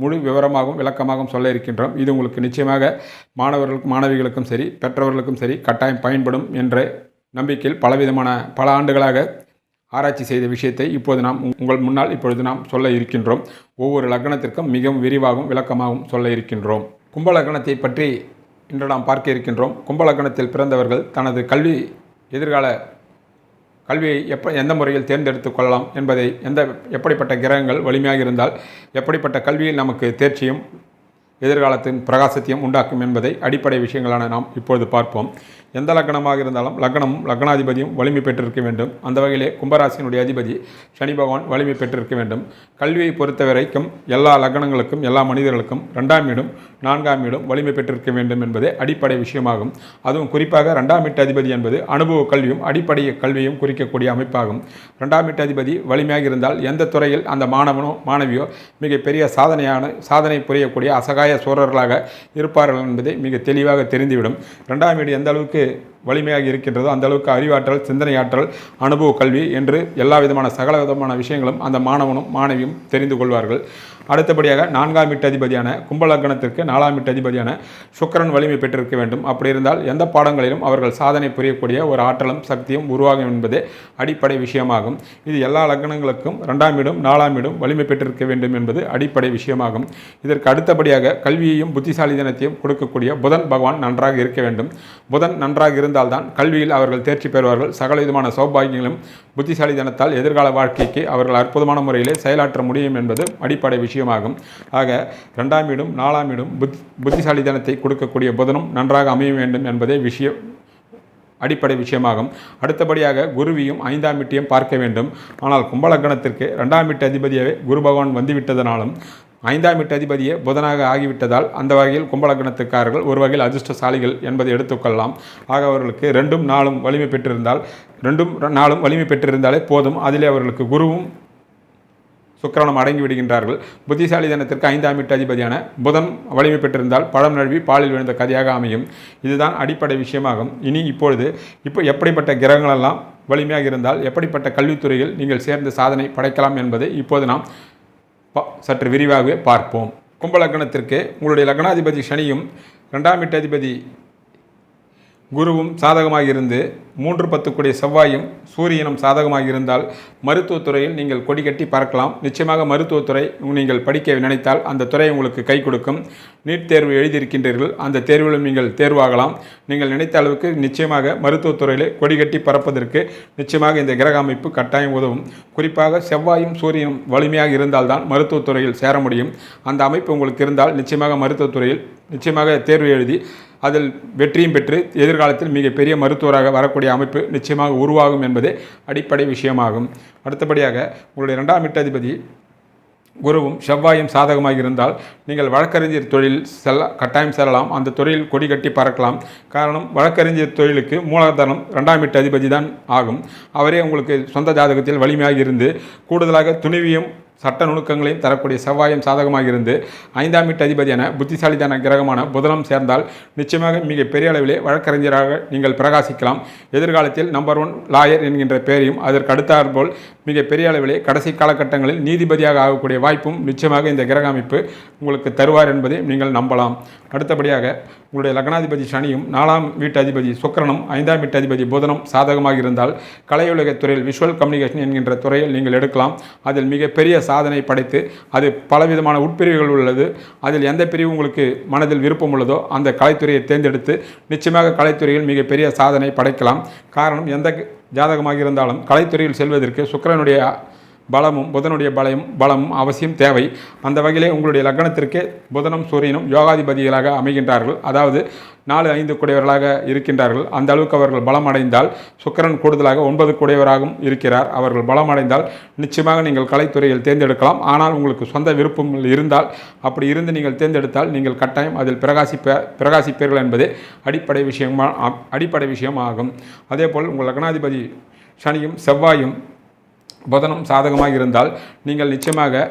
முழு விவரமாகவும் விளக்கமாகவும் சொல்ல இருக்கின்றோம். இது உங்களுக்கு நிச்சயமாக மாணவர்களுக்கும் மாணவிகளுக்கும் சரி பெற்றவர்களுக்கும் சரி கட்டாயம் பயன்படும் என்ற நம்பிக்கையில் பலவிதமான பல ஆண்டுகளாக ஆராய்ச்சி செய்த விஷயத்தை இப்போது நாம் உங்கள் முன்னால் இப்பொழுது நாம் சொல்ல இருக்கின்றோம். ஒவ்வொரு லக்னத்திற்கும் மிகவும் விரிவாகவும் விளக்கமாகவும் சொல்ல இருக்கின்றோம். கும்ப லக்னத்தை பற்றி இன்று நாம் பார்க்க இருக்கின்றோம். கும்ப லக்னத்தில் பிறந்தவர்கள் தனது கல்வி எதிர்கால கல்வியை எப்ப எந்த முறையில் தேர்ந்தெடுத்து கொள்ளலாம் என்பதை எந்த எப்படிப்பட்ட கிரகங்கள் வலிமையாக இருந்தால் எப்படிப்பட்ட கல்வியில் நமக்கு தேர்ச்சியும் எதிர்காலத்தின் பிரகாசத்தையும் உண்டாக்கும் என்பதை அடிப்படை விஷயங்களான நாம் இப்பொழுது பார்ப்போம். எந்த லக்னமாக இருந்தாலும் லக்னமும் லக்னாதிபதியும் வலிமை பெற்றிருக்க வேண்டும். அந்த வகையிலே கும்பராசியினுடைய அதிபதி சனி பகவான் வலிமை பெற்றிருக்க வேண்டும். கல்வியை பொறுத்த வரைக்கும் எல்லா லக்னங்களுக்கும் எல்லா மனிதர்களுக்கும் ரெண்டாம் வீடும் நான்காம் வீடும் வலிமை பெற்றிருக்க வேண்டும் என்பதே அடிப்படை விஷயமாகும். அதுவும் குறிப்பாக ரெண்டாம் வீட்டு அதிபதி என்பது அனுபவ கல்வியும் அடிப்படை கல்வியும் குறிக்கக்கூடிய அமைப்பாகும். ரெண்டாம் வீட்டு அதிபதி வலிமையாக இருந்தால் எந்த துறையில் அந்த மாணவனோ மாணவியோ மிகப்பெரிய சாதனையான சாதனை புரியக்கூடிய அசகாய சோழர்களாக இருப்பார்கள் என்பதை மிக தெளிவாக தெரிந்துவிடும். ரெண்டாம் வீடு எந்த அளவுக்கு che வலிமையாக இருக்கின்றதோ அந்த அளவுக்கு அறிவாற்றல் சிந்தனையாற்றல் அனுபவ கல்வி என்று எல்லா விதமான சகல விதமான விஷயங்களும் அந்த மாணவனும் மாணவியும் தெரிந்து கொள்வார்கள். அடுத்தபடியாக நான்காம் வீட்டு அதிபதியான கும்பலக்கணத்திற்கு நாலாம் வீட்டு அதிபதியான சுக்கரன் வலிமை பெற்றிருக்க வேண்டும். அப்படி இருந்தால் எந்த பாடங்களிலும் அவர்கள் சாதனை புரியக்கூடிய ஒரு ஆற்றலும் சக்தியும் உருவாகும் என்பதே அடிப்படை விஷயமாகும். இது எல்லா லக்னங்களுக்கும் ரெண்டாம் வீடும் நாலாம் வீடும் வலிமை பெற்றிருக்க வேண்டும் என்பது அடிப்படை விஷயமாகும். இதற்கு அடுத்தபடியாக கல்வியையும் புத்திசாலி தினத்தையும் கொடுக்கக்கூடிய புதன் பகவான் நன்றாக இருக்க வேண்டும். புதன் நன்றாக இருந்த இருந்தால்தான் கல்வியில் அவர்கள் தேர்ச்சி பெறுவார்கள். சகல விதமான சௌபாகியங்களும் புத்திசாலித்தனத்தால் எதிர்கால வாழ்க்கைக்கு அவர்கள் அற்புதமான முறையிலே செயலாற்ற முடியும் என்பது அடிப்படை விஷயமாகும். ஆக ரெண்டாம் வீடும் நாலாம் வீடும் புத் புத்திசாலித்தனத்தை கொடுக்கக்கூடிய புதனும் நன்றாக அமைய வேண்டும் என்பதே விஷயம் அடிப்படை விஷயமாகும். அடுத்தபடியாக குருவியும் ஐந்தாம் வீட்டையும் பார்க்க வேண்டும். ஆனால் கும்பலக்கணத்திற்கு ரெண்டாம் வீட்டு அதிபதியாகவே குரு பகவான் வந்துவிட்டதனாலும் ஐந்தாம் வீட்டு அதிபதியே புதனாக ஆகிவிட்டதால் அந்த வகையில் கும்பலக்கணத்துக்காரர்கள் ஒரு வகையில் அதிர்ஷ்டசாலிகள் என்பதை எடுத்துக்கொள்ளலாம். ஆக அவர்களுக்கு ரெண்டும் நாளும் வலிமை பெற்றிருந்தால் ரெண்டும் நாளும் வலிமை பெற்றிருந்தாலே போதும். அதிலே அவர்களுக்கு குருவும் சுக்கிரனும் அடங்கி விடுகின்றார்கள். புத்திசாலித்தனத்திற்கு ஐந்தாம் வீட்டு அதிபதியான புதன் வலிமை பெற்றிருந்தால் பழம் நழுவி பாலில் விழுந்த கதையாக அமையும். இதுதான் அடிப்படை விஷயமாகும். இனி இப்பொழுது இப்போ எப்படிப்பட்ட கிரகங்களெல்லாம் வலிமையாக இருந்தால் எப்படிப்பட்ட கல்வித்துறையில் நீங்கள் சேர்ந்து சாதனை படைக்கலாம் என்பதை இப்போது நாம் சற்று விரிவாகவே பார்ப்போம். கும்பலக்னத்திற்கு உங்களுடைய லக்னாதிபதி சனியும் ரெண்டாம் வீட்டு அதிபதி குருவும் சாதகமாக இருந்து மூன்று பத்துக்குடைய செவ்வாயும் சூரியனும் சாதகமாக இருந்தால் மருத்துவத்துறையில் நீங்கள் கொடி கட்டி பறக்கலாம் நிச்சயமாக மருத்துவத்துறை நீங்கள் படிக்க நினைத்தால் அந்த துறை உங்களுக்கு கை கொடுக்கும். நீட் தேர்வு எழுதியிருக்கின்றீர்கள். அந்த தேர்விலும் நீங்கள் தேர்வாகலாம். நீங்கள் நினைத்த அளவுக்கு நிச்சயமாக மருத்துவத்துறையிலே கொடி கட்டி பறப்பதற்கு நிச்சயமாக இந்த கிரக அமைப்பு கட்டாயம் உதவும். குறிப்பாக செவ்வாயும் சூரியனும் வலிமையாக இருந்தால்தான் மருத்துவத்துறையில் சேர முடியும். அந்த அமைப்பு உங்களுக்கு இருந்தால் நிச்சயமாக மருத்துவத்துறையில் நிச்சயமாக தேர்வு எழுதி அதில் வெற்றியும் பெற்று எதிர்காலத்தில் மிகப்பெரிய மருத்துவராக வரக்கூடிய அமைப்பு நிச்சயமாக உருவாகும் என்பதே அடிப்படை விஷயமாகும். அடுத்தபடியாக உங்களுடைய இரண்டாம் வீட்டதிபதி குருவும் செவ்வாயும் சாதகமாக இருந்தால் நீங்கள் வழக்கறிஞர் தொழில் செல்ல கட்டாயம் செல்லலாம். அந்த தொழில் கொடி கட்டி பறக்கலாம். காரணம் வழக்கறிஞர் தொழிலுக்கு மூலதனம் ரெண்டாம் வீட்டு அதிபதி தான் ஆகும். அவரே உங்களுக்கு சொந்த ஜாதகத்தில் வலிமையாக இருந்து கூடுதலாக துணிவியும் சட்ட நுணுக்கங்களையும் தரக்கூடிய செவ்வாயும் சாதகமாக இருந்து ஐந்தாம் வீட்டு அதிபதியான புத்திசாலிதான கிரகமான புதனம் சேர்ந்தால் நிச்சயமாக மிக பெரிய அளவிலே வழக்கறிஞராக நீங்கள் பிரகாசிக்கலாம். எதிர்காலத்தில் நம்பர் ஒன் லாயர் என்கின்ற பெயரையும் அதற்கு அடுத்தாற்போல் மிக பெரிய அளவிலே கடைசி காலகட்டங்களில் நீதிபதியாக ஆகக்கூடிய வாய்ப்பும் நிச்சயமாக இந்த கிரக அமைப்பு உங்களுக்கு தருவார் என்பதை நீங்கள் நம்பலாம். அடுத்தபடியாக உங்களுடைய லக்னாதிபதி சனியும் நாலாம் வீட்டு அதிபதி சுக்கரனும் ஐந்தாம் வீட்டு அதிபதி புதனும் சாதகமாக இருந்தால் கலையுலகத் துறையில் விஷுவல் கம்யூனிகேஷன் என்கின்ற துறையில் நீங்கள் எடுக்கலாம். அதில் மிகப்பெரிய சாதனை படைத்து அது பலவிதமான உட்பிரிவுகள் உள்ளது. அதில் எந்த பிரிவு உங்களுக்கு மனதில் விருப்பம் உள்ளதோ அந்த கலைத்துறையை தேர்ந்தெடுத்து நிச்சயமாக கலைத்துறையில் மிகப்பெரிய சாதனை படைக்கலாம். காரணம் எந்த ஜாதகமாக இருந்தாலும் கலைத்துறையில் செல்வதற்கு சுக்கிரனுடைய பலமும் புதனுடைய பலமும் பலமும் அவசியம் தேவை. அந்த வகையிலே உங்களுடைய லக்னத்திற்கு புதனும் சூரியனும் யோகாதிபதிகளாக அமைகின்றார்கள். அதாவது நாலு ஐந்து குடையவர்களாக இருக்கின்றார்கள். அந்த அளவுக்கு அவர்கள் பலம் அடைந்தால் சுக்கரன் கூடுதலாக ஒன்பது குடையவராகவும் இருக்கிறார். அவர்கள் பலம் அடைந்தால் நிச்சயமாக நீங்கள் கலைத்துறையில் தேர்ந்தெடுக்கலாம். ஆனால் உங்களுக்கு சொந்த விருப்பம் இருந்தால் அப்படி இருந்து நீங்கள் தேர்ந்தெடுத்தால் நீங்கள் கட்டாயம் அதில் பிரகாசிப்ப பிரகாசிப்பீர்கள் என்பதே அடிப்படை விஷயமா அடிப்படை விஷயமாகும். அதேபோல் உங்கள் லக்னாதிபதி சனியும் செவ்வாயும் புதனம் சாதகமாக இருந்தால் நீங்கள் நிச்சயமாக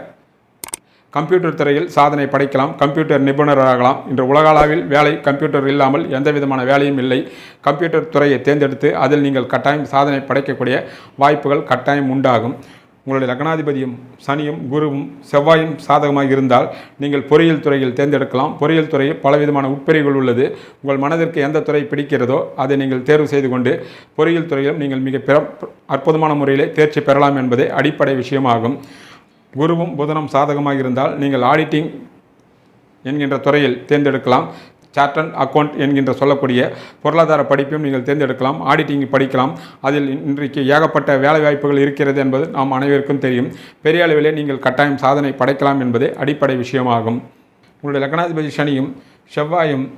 கம்ப்யூட்டர் துறையில் சாதனை படைக்கலாம். கம்ப்யூட்டர் நிபுணராகலாம். இன்று உலகளவில் வேலை கம்ப்யூட்டர் இல்லாமல் எந்த விதமான வேலையும் இல்லை. கம்ப்யூட்டர் துறையை தேர்ந்தெடுத்து அதில் நீங்கள் கட்டாயம் சாதனை படைக்கக்கூடிய வாய்ப்புகள் கட்டாயம் உண்டாகும். உங்களுடைய லக்னாதிபதியும் சனியும் குருவும் செவ்வாயும் சாதகமாக இருந்தால் நீங்கள் பொறியியல் துறையில் தேர்ந்தெடுக்கலாம். பொறியியல் துறையில் பலவிதமான உட்பிரிவுகள் உள்ளது. உங்கள் மனதிற்கு எந்த துறை பிடிக்கிறதோ அதை நீங்கள் தேர்வு செய்து கொண்டு பொறியியல் துறையிலும் நீங்கள் மிக பிற அற்புதமான முறையிலே தேர்ச்சி பெறலாம் என்பதே அடிப்படை விஷயமாகும். குருவும் புதனும் சாதகமாக இருந்தால் நீங்கள் ஆடிட்டிங் என்கின்ற துறையில் தேர்ந்தெடுக்கலாம். சார்ட் அக்கௌண்ட் என்கின்ற சொல்லக்கூடிய பொருளாதார படிப்பையும் நீங்கள் தேர்ந்தெடுக்கலாம் ஆடிட்டிங் படிக்கலாம். அதில் இன்றைக்கு ஏகப்பட்ட வேலை வாய்ப்புகள் இருக்கிறது என்பது நாம் அனைவருக்கும் தெரியும். பெரிய அளவிலே நீங்கள் கட்டாயம் சாதனை படைக்கலாம் என்பதே அடிப்படை விஷயமாகும். உங்களுடைய லக்னாதிபதி சனியும் செவ்வாயும்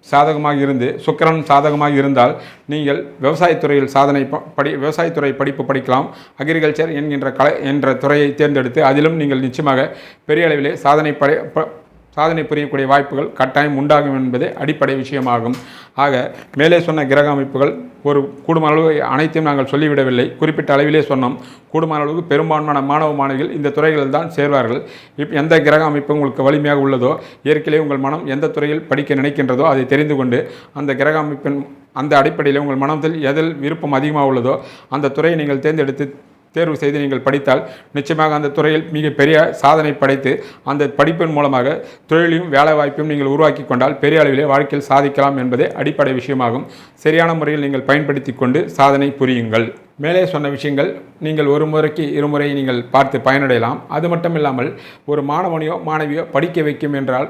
சாதகமாக இருந்து சுக்கிரன் சாதகமாக இருந்தால் நீங்கள் விவசாயத்துறையில் சாதனை ப- படி விவசாயத்துறை படிப்பு படிக்கலாம். அக்ரிகல்ச்சர் என்கின்ற கலை என்ற துறையை தேர்ந்தெடுத்து அதிலும் நீங்கள் நிச்சயமாக பெரிய அளவிலே சாதனை படை ப- சாதனை புரியக்கூடிய வாய்ப்புகள் கட்டாயம் உண்டாகும் என்பதே அடிப்படை விஷயமாகும். ஆக மேலே சொன்ன கிரக அமைப்புகள் ஒரு கூடுமான அளவு அனைத்தையும் நாங்கள் சொல்லிவிடவில்லை. குறிப்பிட்ட அளவிலே சொன்னோம். கூடுமான அளவுக்கு பெரும்பான்மையான மாணவ மாணவிகள் இந்த துறைகளில் தான் சேர்வார்கள். இப் எந்த கிரக அமைப்பு உங்களுக்கு வலிமையாக உள்ளதோ இயற்கையிலே உங்கள் மனம் எந்த துறையில் படிக்க நினைக்கின்றதோ அதை தெரிந்து கொண்டு அந்த கிரக அமைப்பின் அந்த அடிப்படையில் உங்கள் மனத்தில் எதில் விருப்பம் அதிகமாக உள்ளதோ அந்த துறையை நீங்கள் தேர்ந்தெடுத்து தேர்வு செய்து நீங்கள் படித்தால் நிச்சயமாக அந்த துறையில் மிகப்பெரிய சாதனை படைத்து அந்த படிப்பின் மூலமாக தொழிலையும் வேலை வாய்ப்பையும் நீங்கள் உருவாக்கி கொண்டால் பெரிய அளவிலே வாழ்க்கையில் சாதிக்கலாம் என்பதே அடிப்படை விஷயமாகும். சரியான முறையில் நீங்கள் பயன்படுத்தி கொண்டு சாதனை புரியுங்கள். மேலே சொன்ன விஷயங்கள் நீங்கள் ஒரு முறைக்கு இருமுறை நீங்கள் பார்த்து பயனடையலாம். அது மட்டும் இல்லாமல் ஒரு மாணவனையோ மாணவியோ படிக்க வைக்கும் என்றால்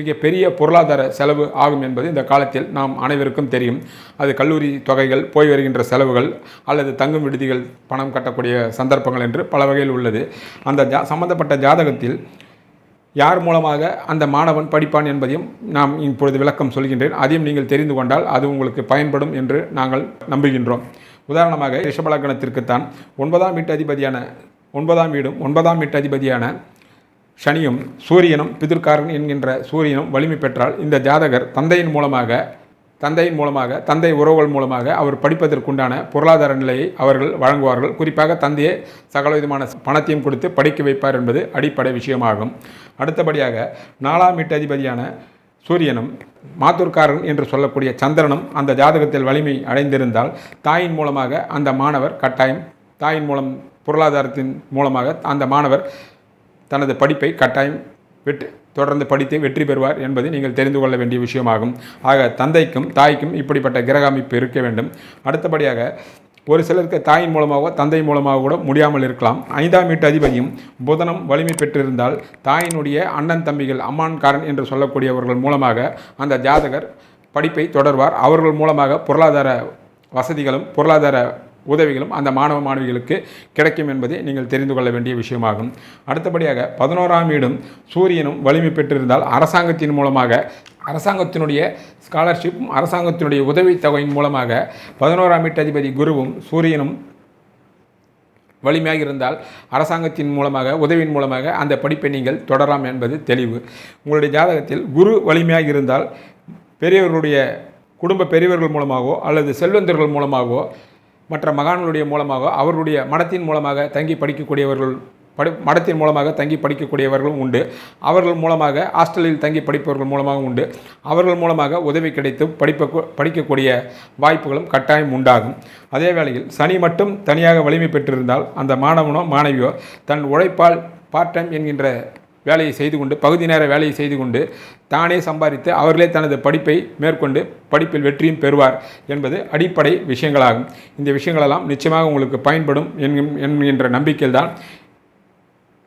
மிக பெரிய பொருளாதார செலவு ஆகும் என்பது இந்த காலத்தில் நாம் அனைவருக்கும் தெரியும். அது கல்லூரி தொகைகள் போய் வருகின்ற செலவுகள் அல்லது தங்கும் விடுதிகள் பணம் கட்டக்கூடிய சந்தர்ப்பங்கள் என்று பல வகையில் உள்ளது. அந்த ஜா சம்பந்தப்பட்ட ஜாதகத்தில் யார் மூலமாக அந்த மாணவன் படிப்பான் என்பதையும் நாம் இப்பொழுது விளக்கம் சொல்கின்றேன். அதையும் நீங்கள் தெரிந்து கொண்டால் அது உங்களுக்கு பயன்படும் என்று நாங்கள் நம்புகின்றோம். உதாரணமாக ரிஷபலக்கணத்திற்குத்தான் ஒன்பதாம் வீட்டு அதிபதியான ஒன்பதாம் வீடும் ஒன்பதாம் வீட்டு அதிபதியான சனியும் சூரியனும் பிதிர்காரன் என்கின்ற சூரியனும் வலிமை பெற்றால் இந்த ஜாதகர் தந்தையின் மூலமாக தந்தையின் மூலமாக தந்தை உறவுகள் மூலமாக அவர் படிப்பதற்குண்டான பொருளாதார நிலையை அவர்கள் வழங்குவார்கள். குறிப்பாக தந்தையே சகலவிதமான பணத்தையும் கொடுத்து படிக்க வைப்பார் என்பது அடிப்படை விஷயமாகும். அடுத்தபடியாக நாலாம் வீட்டு அதிபதியான சூரியனும் மாத்தூர்காரன் என்று சொல்லக்கூடிய சந்திரனும் அந்த ஜாதகத்தில் வலிமை அடைந்திருந்தால் தாயின் மூலமாக அந்த மாணவர் கட்டாயம் தாயின் மூலம் பொருளாதாரத்தின் மூலமாக அந்த மாணவர் தனது படிப்பை கட்டாயம் வெற்றி தொடர்ந்து படித்து வெற்றி பெறுவார் என்பதை நீங்கள் தெரிந்து கொள்ள வேண்டிய விஷயமாகும். ஆக தந்தைக்கும் தாய்க்கும் இப்படிப்பட்ட கிரக அமைப்பு இருக்க வேண்டும். அடுத்தபடியாக ஒரு சிலருக்கு தாயின் மூலமாகவோ தந்தை மூலமாக கூட முடியாமல் இருக்கலாம். ஐந்தாம் வீட்டு அதிபதியும் புதனம் வலிமை பெற்றிருந்தால் தாயினுடைய அண்ணன் தம்பிகள் அம்மான்காரன் என்று சொல்லக்கூடியவர்கள் மூலமாக அந்த ஜாதகர் படிப்பை தொடர்வார். அவர்கள் மூலமாக பொருளாதார வசதிகளும் பொருளாதார உதவிகளும் அந்த மாணவ மாணவிகளுக்கு கிடைக்கும் என்பதை நீங்கள் தெரிந்து கொள்ள வேண்டிய விஷயமாகும். அடுத்தபடியாக பதினோராம் வீடும் சூரியனும் வலிமை பெற்றிருந்தால் அரசாங்கத்தின் மூலமாக அரசாங்கத்தினுடைய ஸ்காலர்ஷிப்பும் அரசாங்கத்தினுடைய உதவித்தொகையின் மூலமாக பதினோராம் வீட்டு அதிபதி குருவும் சூரியனும் வலிமையாக இருந்தால் அரசாங்கத்தின் மூலமாக உதவியின் மூலமாக அந்த படிப்பை நீங்கள் தொடரலாம் என்பது தெளிவு. உங்களுடைய ஜாதகத்தில் குரு வலிமையாக இருந்தால் பெரியவர்களுடைய குடும்ப பெரியவர்கள் மூலமாகவோ அல்லது செல்வந்தர்கள் மூலமாகவோ மற்ற மகான்களுடைய மூலமாக அவர்களுடைய மனத்தின் மூலமாக தங்கி படிக்கக்கூடியவர்கள் படி மடத்தின் மூலமாக தங்கி படிக்கக்கூடியவர்களும் உண்டு. அவர்கள் மூலமாக ஹாஸ்டலில் தங்கி படிப்பவர்கள் மூலமாக உண்டு. அவர்கள் மூலமாக உதவி கிடைத்து படிப்ப படிக்கக்கூடிய வாய்ப்புகளும் கட்டாயம் உண்டாகும். அதே வேளையில் சனி மட்டும் தனியாக வலிமை பெற்றிருந்தால் அந்த மாணவனோ மாணவியோ தன் உழைப்பால் பார்ட் டைம் என்கின்ற வேலையை செய்து கொண்டு பகுதி நேர வேலையை செய்து கொண்டு தானே சம்பாதித்து அவர்களே தனது படிப்பை மேற்கொண்டு படிப்பில் வெற்றியும் பெறுவார் என்பது அடிப்படை விஷயங்களாகும். இந்த விஷயங்களெல்லாம் நிச்சயமாக உங்களுக்கு பயன்படும் என்கின்- என்கின்ற நம்பிக்கையில்தான்